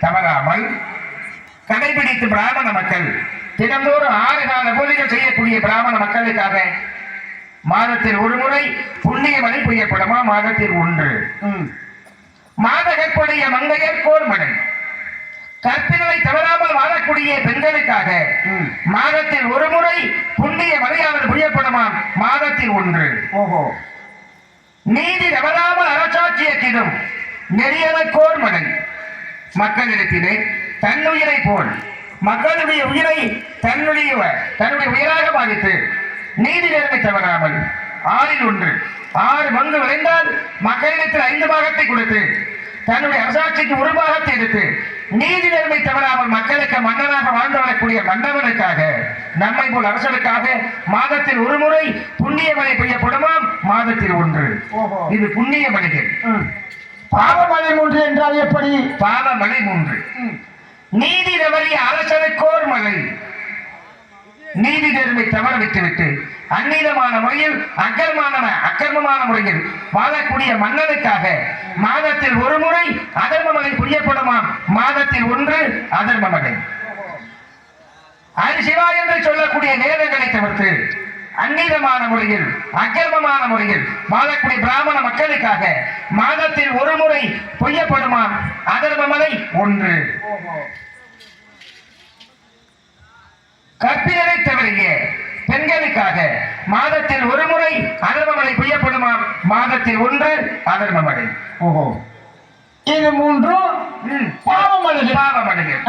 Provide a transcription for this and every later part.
தவறாமல் கடைபிடித்து பிராமண மக்கள் தினந்தோறும் ஆறு கால பூஜைகள் செய்யக்கூடிய பிராமண மக்களுக்காக மாதத்தில் ஒரு முறை புண்ணிய மழை பெய்யப்படுமா மாதத்தில் ஒன்று. மாதகற்புடைய மங்கையர் கோர்மடல் கற்பிகளை தவறாமல் வாழக்கூடிய பெண்களுக்காக. மாதத்தில் ஒரு முறை புண்ணிய மலையாளர் புரியப்படுமாம் மாதத்தில் ஒன்று. ஓஹோ. நீதி தவறாமல் அரசாட்சியத்திலும் நெறியவர்கோர் மகன் மக்களிடத்திலே தன்னுயிரை போல் மக்களுடைய உயிரை தன்னுடைய தன்னுடைய உயிராக பாதித்து நீதி நேர்மை தவறாமல் ஆறில் ஒன்று ஆறு பங்கு விளைந்தால் மக்களிடத்தில் ஐந்து பாகத்தை கொடுத்து தன்னுடைய அரசாட்சிக்கு ஒரு பாகத்தை எடுத்து நீதி நேர்மை தவறாமல் மக்களுக்கு மன்னனாக வாழ்ந்து வரக்கூடிய மன்னவனுக்காக நம்மை போல் அரசனுக்காக மாதத்தில் ஒரு முறை புண்ணிய மழை பெய்யப்படுமாம் மாதத்தில் ஒன்று. இது புண்ணிய மலைகள். பாவமலை மூன்று என்றால் எப்படி? பாவ மலை மூன்று. நீதி தவறிய அரசனுக்கோர் மலை. நீதி நேர்மை தவற விட்டுவிட்டு அந்நீதமான முறையில் அக்கர்மான அக்கர்மமான முறையில் வாழக்கூடிய மன்னனுக்காக மாதத்தில் ஒரு முறை அதர்ம மலை புரியப்படுமாம். மாதத்தில் ஒன்று அதர்ம மலை. அரிசிவா என்று சொல்லக்கூடிய நேரங்களை தவிர்த்து அந்நீதமான முறையில் அக்கர்மமான முறையில் வாழக்கூடிய பிராமண மக்களுக்காக மாதத்தில் ஒரு முறை பொய்யப்படுமாம் அதர்ம மலை ஒன்று. கற்பியரை தவறிய பெண்களுக்காக மாதத்தில் ஒரு முறை அதர்மமலை பெய்யப்படுமாம் மாதத்தில் ஒன்று அதர்மமலை. ஓஹோ. இது மூன்றும் பாவமலைகள். பாவமலைகள்.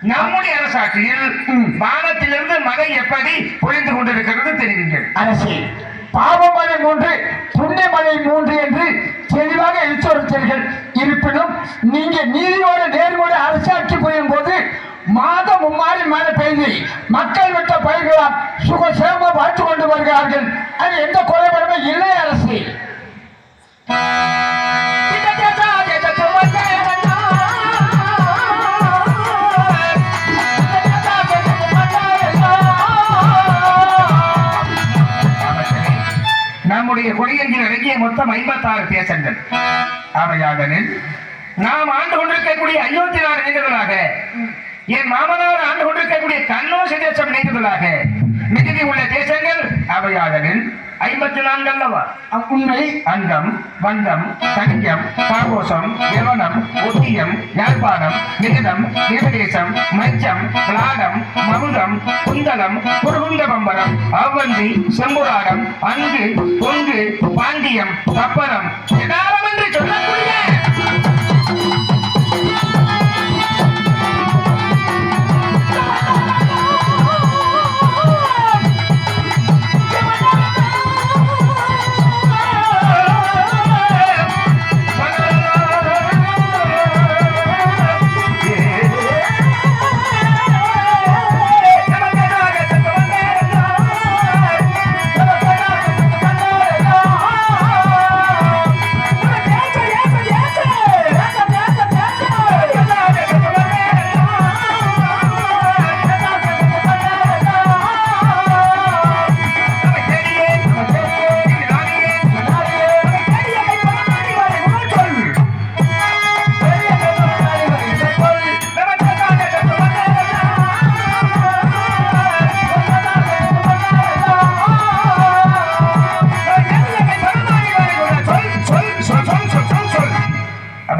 நம்முடைய அரசாட்சியில். வானத்திலிருந்து மழை எப்படி பொழிந்து கொண்டிருக்கிறது தெரிவிங்கள் அரசே பாவமலை மூன்று புண்ணியமலை மூன்று என்று தெளிவாக எடுத்துரைத்தீர்கள் இருப்பினும் நீங்க நீதியோடு நேர்மோடு அரசாட்சி புரியும் போது மாதம் மும்மாறி மழை பெய்து மக்கள் விட்ட பயிர்களால் சுகசேம வாழ்த்து கொண்டு வருகிறார்கள். அது எந்த குறைபாடுமே இல்லை அரசே. நம்முடைய கொடியில் அடங்கிய மொத்தம் ஐம்பத்தாறு தேசங்கள். அவையாதனில் நாம் ஆண்டு கொண்டிருக்கக்கூடிய அயோத்தி நாலு நினைந்ததாக என் மாமனார் ஆண்டு கொண்டிருக்கக்கூடிய கண்ணோசி தேசம் நினைந்ததாக மிகுதி உள்ள தேசங்கள் அவையாதனில் ஐம்பத்தி நான்கு அல்லவா? உண்மை அண்டம் வண்டம் கணியம் பாகோசம் யவனம் ஒட்டியம் யாழ்ப்பாணம் மிகுதம் தேவதேசம் மச்சம் பிளாடம் மருதம் குந்தலம் குருகுந்த பம்பரம் அவ்வந்தி செம்புராடம் அங்கு பொங்கு பாண்டியம் கப்பரம். என்று சொல்லக்கூடிய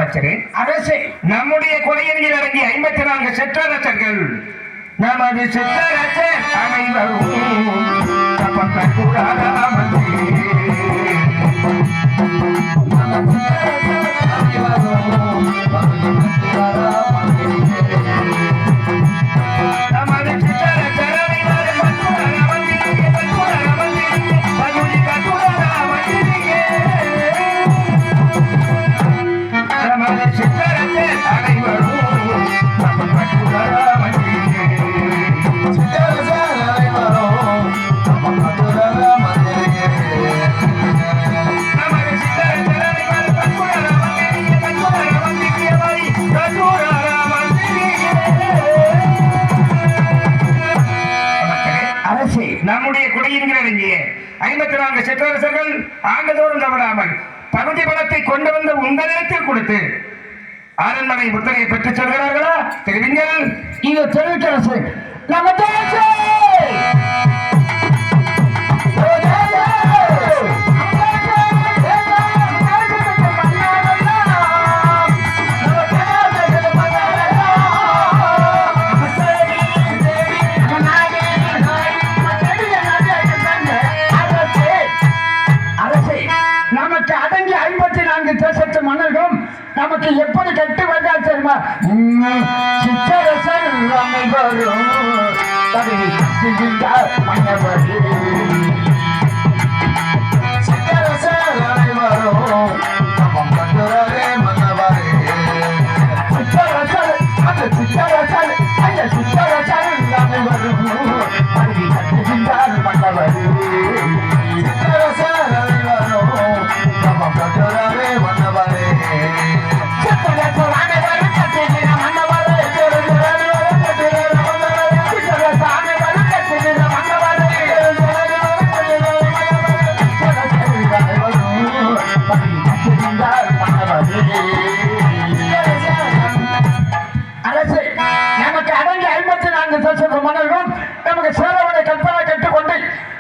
அமைச்சரே அரசே. நம்முடைய கொலையணியில் அடங்கிய ஐம்பத்தி நான்கு செற்றரசர்கள் நமது செற்றரசர் அனைவரும். நமது ஐம்பத்தி நான்கு சிற்றரசர்கள் ஆண்டுதோறும் தவறாமல் பகுதி பலத்தை கொண்டு வந்து உங்களிடத்தில் கொடுத்து அரண்மனை முத்திரையை பெற்றுச் செல்கிறார்களா? தெரிவிங்கள். இது அரசு நம்ம மன்னவரே.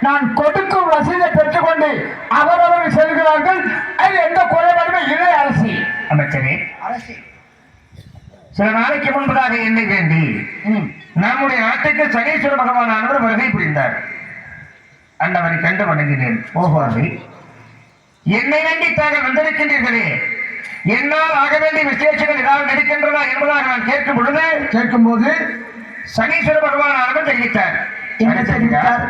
நான் கொடுக்கும் ரசீதை பெற்றுக்கொண்டு அவரவர் செல்கிறார்கள் அது எந்த குறைபாடுமே இல்லை அரசி. அமைச்சரே அரசி. சில நாளைக்கு முன்பதாக என்னை வேண்டி நம்முடைய நாட்டுக்கு சனீஸ்வர பகவானானவர் வருகை புரிந்தார். அண்டவனை கண்டு வணங்கினேன். ஓஹோவை என்னை வேண்டி தாங்கள் வந்திருக்கின்றீர்களே. என்னால் ஆக வேண்டிய விசேஷங்கள் ஏதாவது இருக்கின்றதா என்பதாக நான் கேட்கும் பொழுது கேட்கும்போது சனீஸ்வர பகவானானவர் தெரிவித்தார். என்ன தெரிவித்தார்?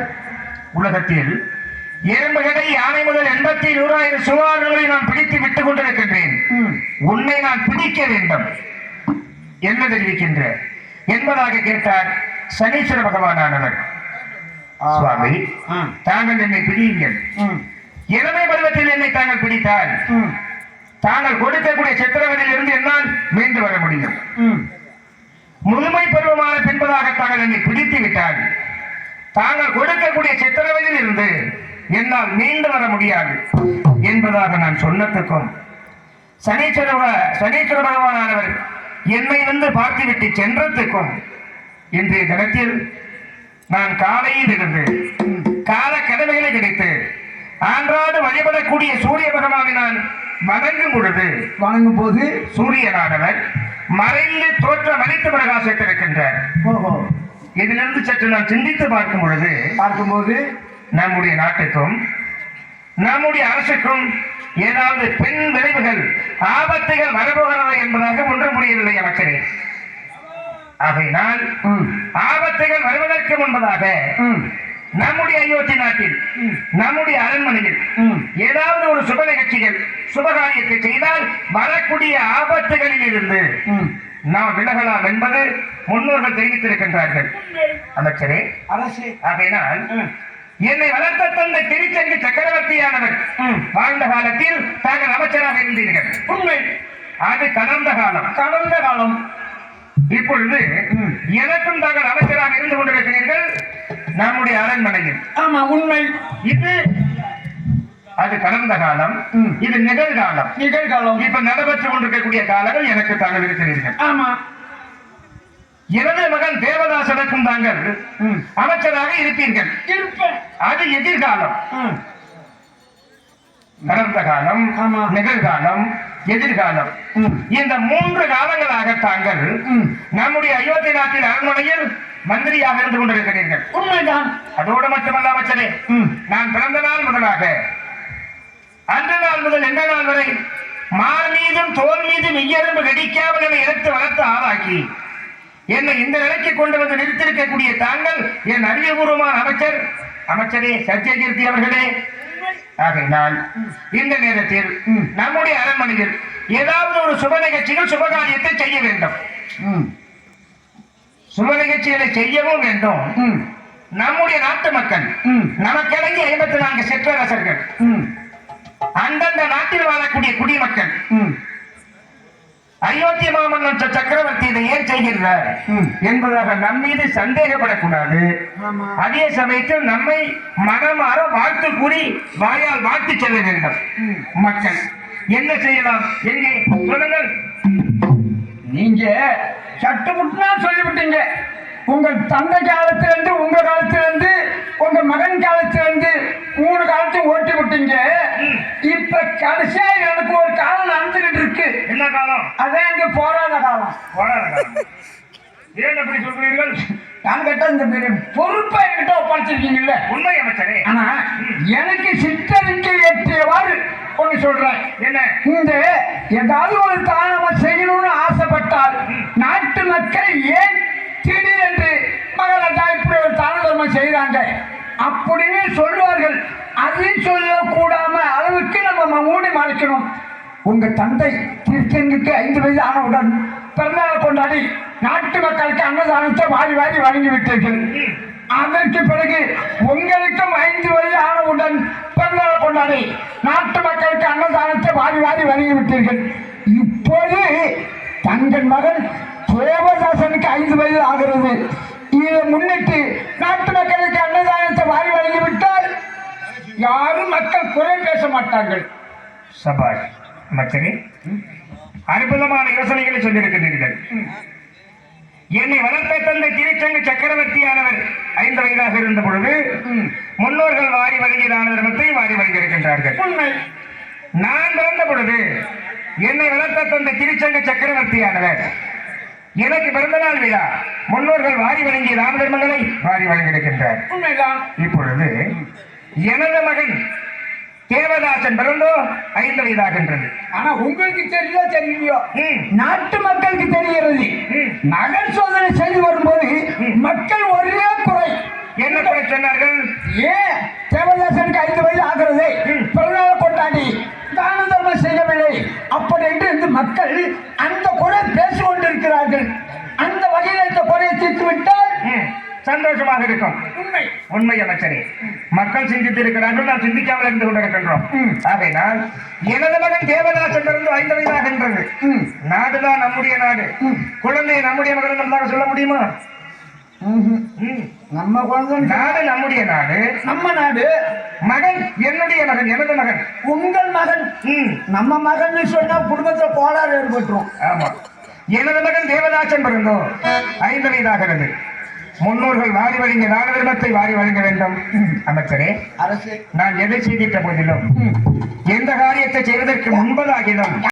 உலகத்தில் எறும்புகளை யானை முதல் எண்பத்தி நூறாயிரம் சுமார்களை நான் பிடித்து விட்டுக் கொண்டிருக்கின்றேன். உன்னை நான் பிடிக்க வேண்டும். என்ன தெரிவிக்கின்ற? என்பதாக கேட்டார் சனீஸ்வர பகவானானவர் சுவாமி தாங்கள் என்னை பிடியுங்கள். இளமை பருவத்தில் என்னை தாங்கள் பிடித்தால் தாங்கள் கொடுக்கக்கூடிய சித்திரவதையில் இருந்து என்னால் மீண்டு வர முடியும். ம். முதுமை பருவமான பின்பதாக தாங்கள் என்னை பிடித்து விட்டால் தாங்கள் கொடுக்கக்கூடிய சித்திரவதையில் இருந்து என்னால் மீண்டு வர முடியாது என்பதாக நான் சொன்னதுக்கும் சனீஸ்வர சனீஸ்வர பகவானானவர் என்னை வந்து பார்த்துவிட்டு சென்றதுக்கும் இன்றைய தினத்தில் நான் காலையில் இருந்து கால கடமைகளை கிடைத்து ஆன்றாடு வழிபடக்கூடிய சூரிய பகவானை நான் வணங்கும் பொழுது வணங்கும் போது சூரியனானவர் மறைந்து தோற்றம் அளித்து பிரகாசித்திருக்கின்றார். ஓஹோ. இதிலிருந்து சற்று நான் சிந்தித்து பார்க்கும் பொழுது பார்க்கும்போது நம்முடைய நாட்டுக்கும் நம்முடைய அரசுக்கும் ஏதாவது பெண் விளைவுகள் ஆபத்துகள் வரப்போகிறது என்பதாக ஒன்றும் முடியவில்லை அமைச்சரே ஆகையினால் ஆபத்துகள் வருவதற்கு முன்பதாக நம்முடைய அயோத்தி நாட்டில் நம்முடைய அரண்மனையில். ஏதாவது ஒரு சுப நிகழ்ச்சிகள் சுபகாரியத்தை செய்தால் வரக்கூடிய ஆபத்துகளில் இருந்து. நாம் விலகலாம் என்பது முன்னோர்கள் தெரிவித்திருக்கின்றார்கள். அமைச்சரே அரசே. ஆகையினால். என்னை வளர்த்த தந்தை திருச்செங்கு சக்கரவர்த்தியானவர். வாழ்ந்த காலத்தில் தாங்கள் அமைச்சராக இருந்தீர்கள். உண்மை. அது கடந்த காலம். கடந்த காலம். இப்பொழுது. எனக்கும் தாங்கள் அமைச்சராக இருந்து கொண்டிருக்கிறீர்கள் நம்முடைய அரண்மனையில். ஆமா உண்மை. இது அது கடந்த காலம். இது நிகழ்காலம் நிகழ்காலம் இப்ப நடைபெற்றுக் கொண்டிருக்கக்கூடிய காலங்கள் எனக்கு தாங்கள் இருக்கிறீர்கள் ஆமா எனது மகன் தேவதாசனுக்கும் தாங்கள். அமைச்சராக இருப்பீர்கள் அது எதிர்காலம். கடந்த காலம். நிகழ்காலம் எதிர்காலம். இந்த மூன்று காலங்களாக தாங்கள். நம்முடைய அயோத்தி நாட்டின் அரண்மனையில் மந்திரியாக இருந்து கொண்டிருக்கிறீர்கள் உண்மைதான் அதோடு மட்டுமல்ல அமைச்சரே. நான் பிறந்த நாள் முதலாக அன்று நாள் முதல் எந்த நாள் வரை மார் மீதும் தோல் மீதும் இயல்பு கடிக்காமல் என்னை எடுத்து வளர்த்து ஆளாக்கி என்னை இந்த நிலைக்கு கொண்டு வந்து நிறுத்திருக்கக்கூடிய தாங்கள் என் அறிவுபூர்வமான அமைச்சர் அமைச்சரே சத்யகீர்த்தி அவர்களே ஆகையினால் இந்த நேரத்தில் ம். நம்முடைய அரண்மனையில் ஏதாவது ஒரு சுப நிகழ்ச்சிகள் சுபகாரியத்தை செய்ய வேண்டும் ம். சுப நிகழ்ச்சிகளை செய்யவும் வேண்டும் ம். நம்முடைய நாட்டு மக்கள் ம். ஐம்பத்தி நான்கு சிற்றரசர்கள் ம். அந்தந்த நாட்டில் வாழக்கூடிய குடிமக்கள் ம். அயோத்தி மாமன்னன் ச- சக்கரவர்த்தி இதை ஏன் செய்கிறார். என்பதாக நம் மீது சந்தேகப்படக்கூடாது. அதே சமயத்தில் நம்மை மனமாற வாழ்த்து கூறி வாயால் வாழ்த்து செல்ல வேண்டும் ம். மக்கள் என்ன செய்யலாம் எங்கே சொல்லுங்கள் நீங்க சட்டுமுட்டுனா சொல்லிவிட்டீங்க உங்கள் தந்தை காலத்துல இருந்து உங்க காலத்துல இருந்து உங்க மகன் காலத்துல இருந்து மூணு காலத்தையும் ஓட்டி விட்டீங்க. இப்ப கடைசியா எனக்கு ஒரு காலம் நடந்துகிட்டு இருக்கு. என்ன காலம்? அதான் இந்த போராத காலம். போராட காலம். ஏன் அப்படி சொல்கிறீர்கள்? நான் கேட்டா இந்த பொறுப்பை என்கிட்ட ஒப்படைச்சிருக்கீங்கல்ல? உண்மை அமைச்சரே. ஆனா எனக்கு சித்தரிக்கை எட்டியவாறு ஒண்ணு சொல்றேன். என்ன? இந்த ஏதாவது ஒரு தானமா செய்யணும்னு ஆசைப்பட்டால் நாட்டு மக்கள் ஏன் திடீரென்று மகளா இப்படி ஒரு தான தர்மம் செய்கிறாங்க. அப்படின்னு சொல்லுவார்கள். அதையும் சொல்லக்கூடாம அளவுக்கு நம்ம மூடி மறைக்கணும். உங்க தந்தை திருச்செங்குக்கு ஐந்து வயது ஆனவுடன் பிறந்தநாள் கொண்டாடி நாட்டு மக்களுக்கு அன்னதானத்தை வாரி வாரி வழங்கி விட்டீர்கள். அதற்கு பிறகு உங்களுக்கும் ஐந்து வயது ஆனவுடன் பிறந்தநாள் கொண்டாடி நாட்டு மக்களுக்கு அன்னதானத்தை வாரி வாரி வழங்கி விட்டீர்கள். இப்போது தங்கள் மகன் தேவதாசனுக்கு ஐந்து வயது ஆகிறது. இதை முன்னிட்டு நாட்டு மக்களுக்கு அன்னதானத்தை வாரி வழங்கி விட்டால் யாரும் மக்கள் குறை பேச மாட்டார்கள். சபாஷ் அமைச்சரே அற்புதமான யோசனைகளை சொல்லியிருக்கின்றீர்கள். என்னை வளர்த்த தந்தை திருச்சங்க சக்கரவர்த்தியானவர் ஐந்து வயதாக இருந்த பொழுது முன்னோர்கள் வாரி வழங்கிய தான தர்மத்தை வாரி வழங்கியிருக்கின்றார்கள். உண்மை. நான் பிறந்த பொழுது என்னை வளர்த்த தந்தை திருச்சங்க சக்கரவர்த்தியானவர். எனக்கு பிறந்த நாள் விழா. முன்னோர்கள் வாரி வழங்கிய தான தர்மங்களை வாரி வழங்கியிருக்கின்றார். உண்மைதான். இப்பொழுது எனது மகன் தேவதாசன் பிறந்தோ ஐந்து வயதாகின்றது ஆனா உங்களுக்கு தெரியுதோ தெரியலையோ. நாட்டு மக்களுக்கு தெரிகிறது. நகர் சோதனை செய்து வரும்போது மக்கள் ஒரே குறை. என்ன குறை சொன்னார்கள்? ஏன்? தேவதாசனுக்கு ஐந்து வயது ஆகிறது. பிறநாள் கொண்டாடி தான தர்மம் செய்யவில்லை அப்படி என்று இந்த மக்கள் அந்த குறை பேசிக் கொண்டிருக்கிறார்கள் அந்த வகையில் இந்த குறையை தீர்த்து விட்டால் ம், சந்தோஷமாக இருக்கும். உண்மை. அமைச்சரே. மக்கள் சிந்தித்து இருக்கிறார்கள் நாம் சிந்திக்காமல் இருந்து கொண்டிருக்கின்றோம். ஆகையினால் எனது மகன் தேவதாசன் பிறந்து ஐந்து வயதாகின்றது ம். நாடுதான் நம்முடைய நாடு. குழந்தை நம்முடைய மகன் என்பதாக சொல்ல முடியுமா. நம்ம குழந்தை. நாடு நம்முடைய நாடு. நம்ம நாடு. மகன் என்னுடைய மகன் எனது மகன். உங்கள் மகன். நம்ம மகன் சொன்னா குடும்பத்துல கோளாறு ஏற்பட்டுரும். ஆமா. எனது மகன் தேவதாசன் பிறந்தோ ஐந்து வயதாகிறது முன்னோர்கள் வாரி வழங்கிய தான தர்மத்தை வாரி வழங்க வேண்டும். அமைச்சரே அரசு. நான் எதை செய்திட்ட போதிலும் எந்த காரியத்தை செய்வதற்கு முன்பதாகிலும்